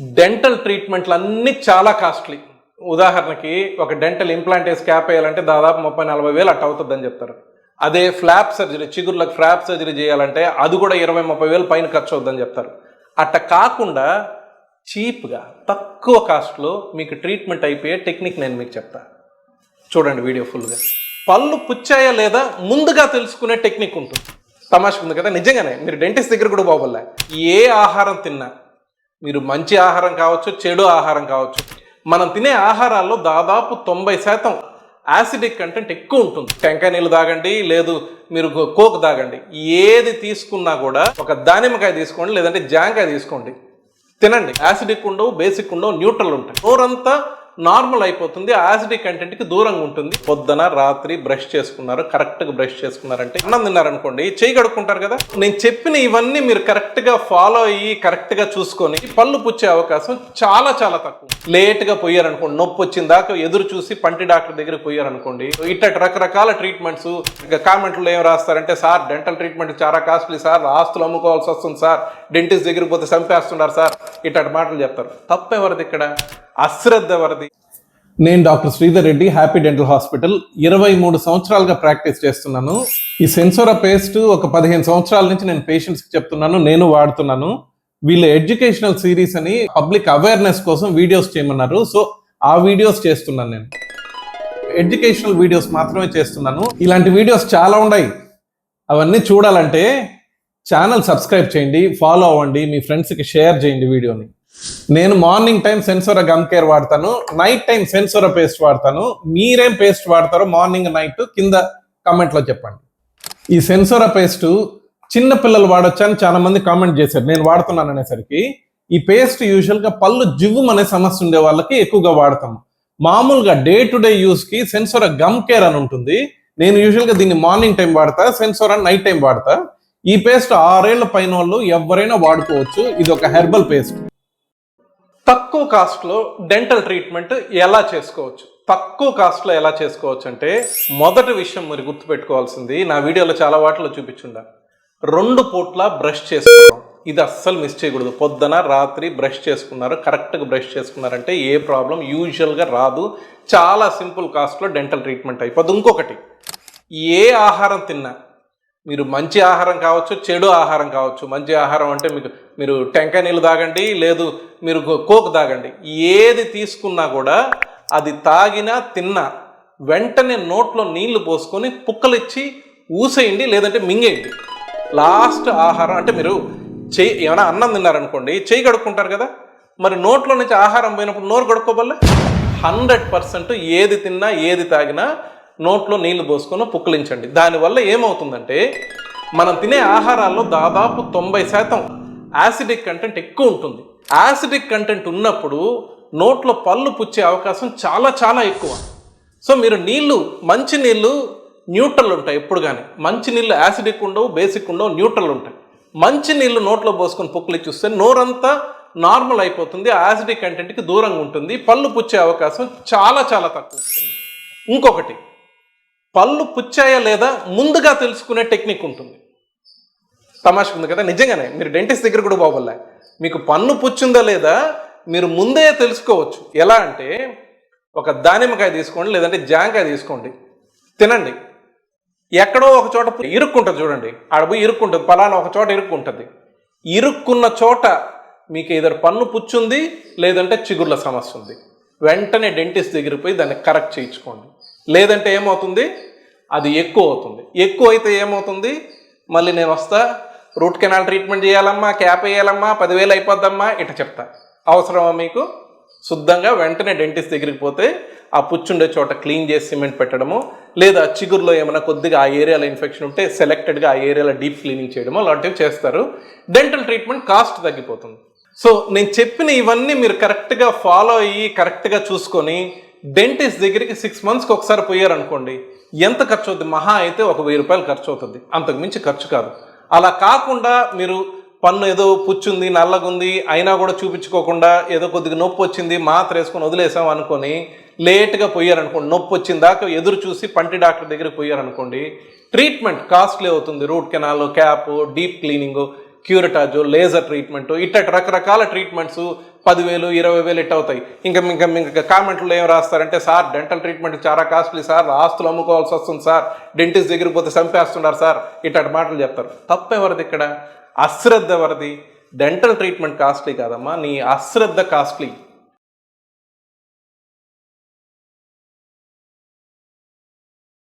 Dental ట్రీట్మెంట్లు అన్నీ చాలా costly. ఉదాహరణకి ఒక డెంటల్ ఇంప్లాంట్ వేసి క్యాప్ వేయాలంటే దాదాపు ముప్పై నలభై వేలు అట్ట అవుతుందని చెప్తారు. అదే ఫ్లాప్ సర్జరీ చిగుర్లకు ఫ్లాప్ సర్జరీ చేయాలంటే అది కూడా ఇరవై ముప్పై వేలు పైన ఖర్చు అవుద్దని చెప్తారు. అట్ట కాకుండా చీప్గా తక్కువ కాస్ట్లో మీకు ట్రీట్మెంట్ అయిపోయే టెక్నిక్ నేను మీకు చెప్తా. చూడండి వీడియో ఫుల్గా. పళ్ళు పుచ్చాయా లేదా ముందుగా తెలుసుకునే టెక్నిక్ ఉంటుంది. తమాషా ఉంది కదా నిజంగానే మీరు డెంటిస్ట్ దగ్గర కూడా బాగోలే. ఏ ఆహారం తిన్నా మీరు మంచి ఆహారం కావచ్చు చెడు ఆహారం కావచ్చు. మనం తినే ఆహారాల్లో దాదాపు తొంభై శాతం యాసిడిక్ కంటెంట్ ఎక్కువ ఉంటుంది. టెంకాయ నీళ్ళు తాగండి లేదు మీరు కోక్ తాగండి. ఏది తీసుకున్నా కూడా ఒక దానిమ్మకాయ తీసుకోండి లేదంటే జాంకాయ తీసుకోండి. తినండి. యాసిడిక్ ఉండవు బేసిక్ ఉండవు న్యూట్రల్ ఉంటాయి. నోరంతా నార్మల్ అయిపోతుంది. యాసిడిక్ కంటెంట్కి దూరంగా ఉంటుంది. పొద్దున రాత్రి బ్రష్ చేసుకున్నారు. కరెక్ట్గా బ్రష్ చేసుకున్నారంటే అన్నం తిన్నారనుకోండి చేయి కడుక్కుంటారు కదా? నేను చెప్పిన ఇవన్నీ మీరు కరెక్ట్గా ఫాలో అయ్యి కరెక్ట్గా చూసుకొని పళ్ళు పుచ్చే అవకాశం చాలా చాలా తక్కువ. లేట్గా పోయారనుకోండి నొప్పి వచ్చిన దాకా ఎదురు చూసి పంటి డాక్టర్ దగ్గరికి పోయారనుకోండి ఇట్ట రకరకాల ట్రీట్మెంట్స్ ఇక కామెంట్లో ఏం రాస్తారంటే సార్ డెంటల్ ట్రీట్మెంట్ చాలా కాస్ట్లీ సార్ ఆస్తులు అమ్ముకోవాల్సి వస్తుంది సార్ డెంటిస్ట్ దగ్గరికి పోతే చంపేస్తున్నారు సార్ ఇట్లాంటి మాటలు చెప్తారు. తప్పు ఇక్కడ? అశ్రద్ధ వరది. నేను doctor Sridhar Reddy happy dental hospital. ఇరవై మూడు సంవత్సరాలుగా ప్రాక్టీస్ చేస్తున్నాను. ఈ సెన్సోరా పేస్ట్ ఒక పదిహేను సంవత్సరాల నుంచి నేను పేషెంట్స్కి చెప్తున్నాను నేను వాడుతున్నాను. వీళ్ళ ఎడ్యుకేషనల్ సిరీస్ అని పబ్లిక్ అవేర్నెస్ కోసం వీడియోస్ చేయమన్నారు. సో ఆ వీడియోస్ చేస్తున్నాను నేను. ఎడ్యుకేషనల్ వీడియోస్ మాత్రమే చేస్తున్నాను. ఇలాంటి వీడియోస్ చాలా ఉన్నాయి. అవన్నీ చూడాలంటే ఛానల్ సబ్స్క్రైబ్ చేయండి ఫాలో అవ్వండి మీ ఫ్రెండ్స్కి షేర్ చేయండి వీడియోని. నేను morning time Sensora gum care వాడతాను నైట్ టైం సెన్సోరా పేస్ట్ వాడతాను. మీరేం పేస్ట్ వాడతారో మార్నింగ్ నైట్ కింద comment లో చెప్పండి. ఈ సెన్సోరా పేస్ట్ చిన్న పిల్లలు వాడొచ్చు అని చాలా మంది కామెంట్ చేశారు. నేను వాడుతున్నాను అనేసరికి ఈ పేస్ట్ యూజువల్గా పళ్ళు జివ్వు అనే సమస్య ఉండే వాళ్ళకి ఎక్కువగా వాడతాము. మామూలుగా డే టు డే యూస్కి సెన్సోరా గమ్ కేర్ అని ఉంటుంది. నేను యూజువల్గా దీన్ని మార్నింగ్ టైం వాడతా సెన్సోరా నైట్ టైం వాడతా. ఈ పేస్ట్ ఆరేళ్ళ పైన వాళ్ళు ఎవరైనా వాడుకోవచ్చు. ఇది ఒక హెర్బల్ పేస్ట్. తక్కువ కాస్ట్లో డెంటల్ ట్రీట్మెంట్ ఎలా చేసుకోవచ్చు? తక్కువ కాస్ట్లో ఎలా చేసుకోవచ్చు అంటే మొదటి విషయం మీరు గుర్తుపెట్టుకోవాల్సింది నా వీడియోలో చాలా వాటిలో చూపించుండా. రెండు పూట్ల బ్రష్ చేసుకోవడం ఇది అస్సలు మిస్ చేయకూడదు. పొద్దున రాత్రి బ్రష్ చేసుకున్నారు. కరెక్ట్గా బ్రష్ చేసుకున్నారంటే ఏ ప్రాబ్లం యూజువల్గా రాదు. చాలా సింపుల్ కాస్ట్లో డెంటల్ ట్రీట్మెంట్ అయిపోద్ది. ఇంకొకటి ఏ ఆహారం తిన్నా మీరు మంచి ఆహారం కావచ్చు చెడు ఆహారం కావచ్చు. మంచి ఆహారం అంటే మీకు మీరు టెంకాయ నీళ్ళు తాగండి లేదు మీరు కోక్ తాగండి. ఏది తీసుకున్నా కూడా అది తాగినా తిన్నా వెంటనే నోట్లో నీళ్ళు పోసుకొని పుక్కలిచ్చి ఊసేయండి లేదంటే మింగేయండి. లాస్ట్ ఆహారం అంటే మీరు చేయి ఏమైనా అన్నం తిన్నారనుకోండి చేయి కడుక్కుంటారు కదా. మరి నోట్లో నుంచి ఆహారం పోయినప్పుడు నోరు కడుక్కోబల్లే? హండ్రెడ్ పర్సెంట్ ఏది తిన్నా ఏది తాగినా నోట్లో నీళ్ళు పోసుకొని పుక్కలించండి. దానివల్ల ఏమవుతుందంటే మనం తినే ఆహారాల్లో దాదాపు తొంభై శాతం యాసిడిక్ కంటెంట్ ఎక్కువ ఉంటుంది. యాసిడిక్ కంటెంట్ ఉన్నప్పుడు నోట్లో పళ్ళు పుచ్చే అవకాశం చాలా చాలా ఎక్కువ. సో మీరు నీళ్ళు మంచి నీళ్ళు న్యూట్రల్ ఉంటాయి ఎప్పుడు కానీ మంచి నీళ్ళు యాసిడిక్ ఉండవు బేసిక్ ఉండవు న్యూట్రల్ ఉంటాయి. మంచి నీళ్ళు నోట్లో పోసుకొని పుక్కులు చూస్తే నోరంతా నార్మల్ అయిపోతుంది యాసిడిక్ కంటెంట్కి దూరంగా ఉంటుంది పళ్ళు పుచ్చే అవకాశం చాలా చాలా తక్కువ ఉంటుంది. ఇంకొకటి పళ్ళు పుచ్చాయా లేదా ముందుగా తెలుసుకునే టెక్నిక్ ఉంటుంది. తమాషా ఉంది కదా? నిజంగానే మీరు డెంటిస్ట్ దగ్గర కూడా బాగోలే మీకు పన్ను పుచ్చిందా లేదా మీరు ముందే తెలుసుకోవచ్చు. ఎలా అంటే ఒక దానిమ్మకాయ తీసుకోండి లేదంటే జాంకాయ తీసుకోండి. తినండి. ఎక్కడో ఒక చోట ఇరుక్కుంటుంది చూడండి. ఆడ పోయి ఇరుక్కుంటుంది. పలానా ఒక చోట ఇరుక్కుంటుంది. ఇరుక్కున్న చోట మీకు ఇద్దరు పన్ను పుచ్చుంది లేదంటే చిగుర్ల సమస్య ఉంది. వెంటనే డెంటిస్ట్ దగ్గరికి పోయి దాన్ని కరెక్ట్ చేయించుకోండి. లేదంటే ఏమవుతుంది? అది ఎక్కువ అవుతుంది. ఎక్కువ అయితే ఏమవుతుంది? మళ్ళీ నేను వస్తా రూట్ కెనాల్ ట్రీట్మెంట్ చేయాలమ్మా క్యాప్ వేయాలమ్మా పదివేలు అయిపోద్దమ్మా ఇట చెప్తా. అవసరమా మీకు? శుద్ధంగా వెంటనే డెంటిస్ట్ దగ్గరికి పోతే ఆ పుచ్చుండే చోట క్లీన్ చేసి సిమెంట్ పెట్టడము లేదా చిగురులో ఏమైనా కొద్దిగా ఆ ఏరియాలో ఇన్ఫెక్షన్ ఉంటే సెలెక్టెడ్గా ఆ ఏరియాలో డీప్ క్లీనింగ్ చేయడము అలాంటివి చేస్తారు. డెంటల్ ట్రీట్మెంట్ కాస్ట్ తగ్గిపోతుంది. సో నేను చెప్పిన ఇవన్నీ మీరు కరెక్ట్గా ఫాలో అయ్యి కరెక్ట్గా చూసుకొని డెంటిస్ట్ దగ్గరికి సిక్స్ మంత్స్కి ఒకసారి పోయారనుకోండి ఎంత ఖర్చు అవుతుంది మహా అయితే ఒక వెయ్యి రూపాయలు ఖర్చు అవుతుంది అంతకు మించి ఖర్చు కాదు. అలా కాకుండా మీరు పన్ను ఏదో పుచ్చుంది నల్లగుంది అయినా కూడా చూపించుకోకుండా ఏదో కొద్దిగా నొప్పి వచ్చింది మాత్ర వేసుకొని వదిలేసాం అనుకొని లేట్గా పోయారనుకోండి నొప్పి వచ్చిన దాకా ఎదురు చూసి పంటి డాక్టర్ దగ్గరికి పోయారనుకోండి ట్రీట్మెంట్ కాస్ట్లీ అవుతుంది. Root canal cap deep cleaning curettage laser treatment ఇట్ట రకరకాల ట్రీట్మెంట్స్ పదివేలు ఇరవై వేలు ఇట్ అవుతాయి. ఇంకా ఇంకా ఇంకా కామెంట్లో ఏం రాస్తారంటే సార్ డెంటల్ ట్రీట్మెంట్ చాలా కాస్ట్లీ సార్ ఆస్తులు అమ్ముకోవాల్సి వస్తుంది సార్ డెంటిస్ట్ దగ్గరికి పోతే చంపేస్తున్నారు సార్ ఇట్లాంటి మాటలు చెప్తారు. తప్పెవరిది ఇక్కడ? అశ్రద్ధ వరది డెంటల్ ట్రీట్మెంట్ కాస్ట్లీ కాదమ్మా నీ అశ్రద్ధ కాస్ట్లీ.